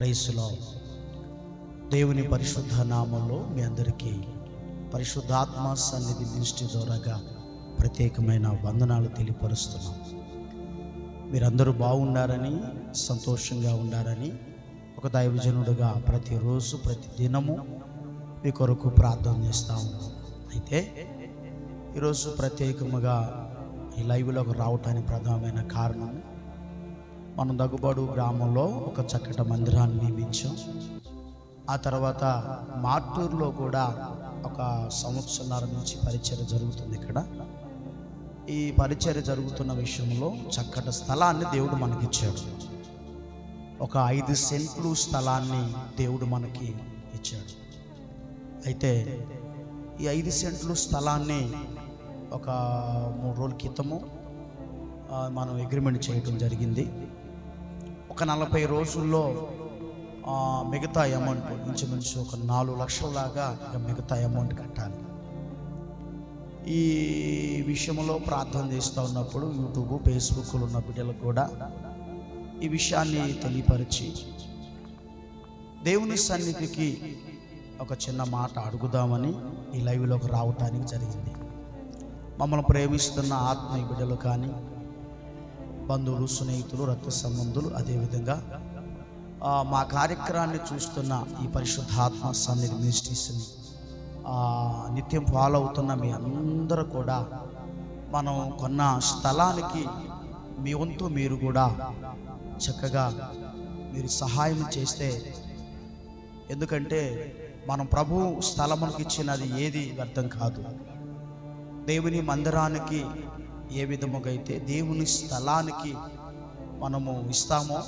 ప్రైస్లో దేవుని పరిశుద్ధ నామంలో మీ అందరికీ పరిశుద్ధాత్మ సన్నిధి దృష్టి ద్వారాగా ప్రత్యేకమైన వందనాలు తెలియపరుస్తున్నాం. మీరందరూ బాగుండారని సంతోషంగా ఉండారని ఒక దైవజనుడుగా ప్రతిరోజు ప్రతి దినము మీ కొరకు ప్రార్థన చేస్తూ ఉన్నాం. అయితే ఈరోజు ప్రత్యేకముగా ఈ లైవ్లోకి రావటానికి ప్రధానమైన కారణం మనం దగ్గుబాడు గ్రామంలో ఒక చక్కటి మందిరాన్ని నియమించాం ఆ తర్వాత మార్టూర్లో కూడా ఒక సంవత్సరాల నుంచి పరిచయం జరుగుతుంది ఇక్కడ. ఈ పరిచర్య జరుగుతున్న విషయంలో చక్కటి స్థలాన్ని దేవుడు మనకిచ్చాడు. ఒక ఐదు సెంట్లు స్థలాన్ని దేవుడు మనకి ఇచ్చాడు. అయితే ఈ ఐదు సెంట్లు స్థలాన్ని ఒక మూడు రోజుల క్రితము మనం అగ్రిమెంట్ చేయడం జరిగింది. ఒక నలభై రోజుల్లో మిగతా అమౌంట్ ఇంచుమించు ఒక నాలుగు లక్షల దాకా ఇక మిగతా అమౌంట్ కట్టాలి. ఈ విషయంలో ప్రార్థన చేస్తూ ఉన్నప్పుడు యూట్యూబ్ ఫేస్బుక్లో ఉన్న బిడ్డలకు కూడా ఈ విషయాన్ని తెలియపరిచి దేవుని సన్నిధికి ఒక చిన్న మాట అడుగుదామని ఈ లైవ్లోకి రావటానికి జరిగింది. మమ్మల్ని ప్రేమిస్తున్న ఆత్మీయ బిడ్డలు కానీ బంధువులు స్నేహితులు రక్త సంబంధులు అదేవిధంగా మా కార్యక్రమాన్ని చూస్తున్న ఈ పరిశుద్ధాత్మ సన్నిధి మినిస్ట్రీస్ని నిత్యం ఫాలో అవుతున్న మీ అందరూ కూడా మనం కొన్న స్థలానికి మీ వంతు మీరు కూడా చక్కగా మీరు సహాయం చేస్తే ఎందుకంటే మనం ప్రభు స్థలమునికి ఇచ్చినది ఏది వ్యర్థం కాదు. దేవుని మందిరానికి ఏ విధముగా అయితే దేవుని స్థలానికి మనము ఇస్తామో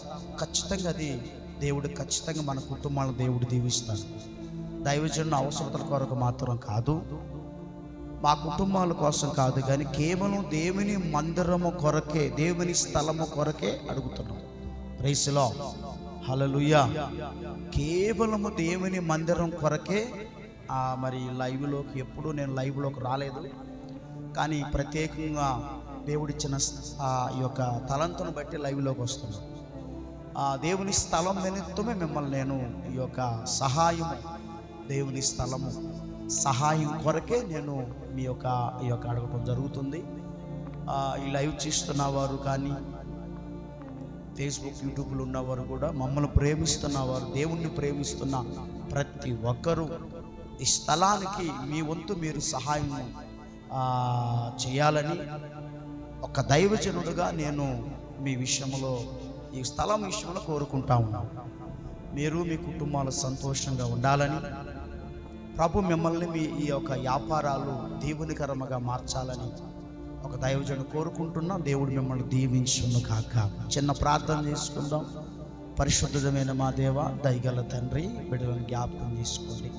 ఖచ్చితంగా అది దేవుడు ఖచ్చితంగా మన కుటుంబాలను దేవుడు దీవిస్తాడు. దైవజన అవసరతల కొరకు మాత్రం కాదు మా కుటుంబాల కోసం కాదు కానీ కేవలం దేవుని మందిరము కొరకే దేవుని స్థలము కొరకే అడుగుతున్నాం. రైసులో హలలుయా కేవలము దేవుని మందిరం కొరకే మరి లైవ్లోకి ఎప్పుడూ నేను లైవ్లోకి రాలేదు. కానీ ప్రత్యేకంగా దేవుడిచ్చిన ఆ ఈ యొక్క తలంతును బట్టి లైవ్లోకి వస్తున్నాను ఆ దేవుని స్థలం నిమిత్తమే మిమ్మల్ని నేను ఈ యొక్క సహాయం దేవుని స్థలము సహాయం కొరకే నేను మీ యొక్క ఈ యొక్క అడగటం జరుగుతుంది. ఈ లైవ్ చూస్తున్న వారు కానీ ఫేస్బుక్ యూట్యూబ్లో ఉన్నవారు కూడా మమ్మల్ని ప్రేమిస్తున్నవారు దేవుణ్ణి ప్రేమిస్తున్న ప్రతి ఒక్కరూ ఈ స్థలానికి మీ వంతు మీరు సహాయం చేయాలని ఒక దైవజనుడుగా నేను మీ విషయంలో ఈ స్థలం విషయంలో కోరుకుంటా ఉన్నాను. మీరు మీ కుటుంబాలు సంతోషంగా ఉండాలని ప్రభు మిమ్మల్ని మీ ఈ యొక్క వ్యాపారాలు దీవునికరముగా మార్చాలని ఒక దైవజను కోరుకుంటున్నాం. దేవుడు మిమ్మల్ని దీవించును కాక చిన్న ప్రార్థన చేసుకుందాం. పరిశుద్ధమైన మా దేవ దయగల తండ్రి బిడ్డలను జ్ఞాపకం చేసుకోండి.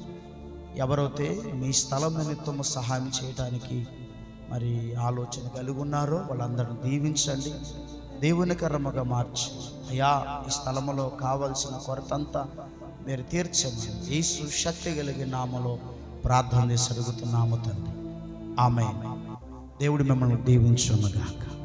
ఎవరైతే మీ స్థలం నిమిత్తము సహాయం చేయడానికి మరి ఆలోచన కలిగి ఉన్నారో వాళ్ళందరిని దీవించండి. దేవుని కర్మగా మార్చి. అయా ఈ స్థలములో కావలసిన కొరతంతా మీరు తీర్చండి యేసు శక్తి కలిగిన నామలో ప్రార్థన చేసి అడుగుతున్నాము తండ్రి. ఆమె దేవుడు మిమ్మల్ని దీవించున్నగాక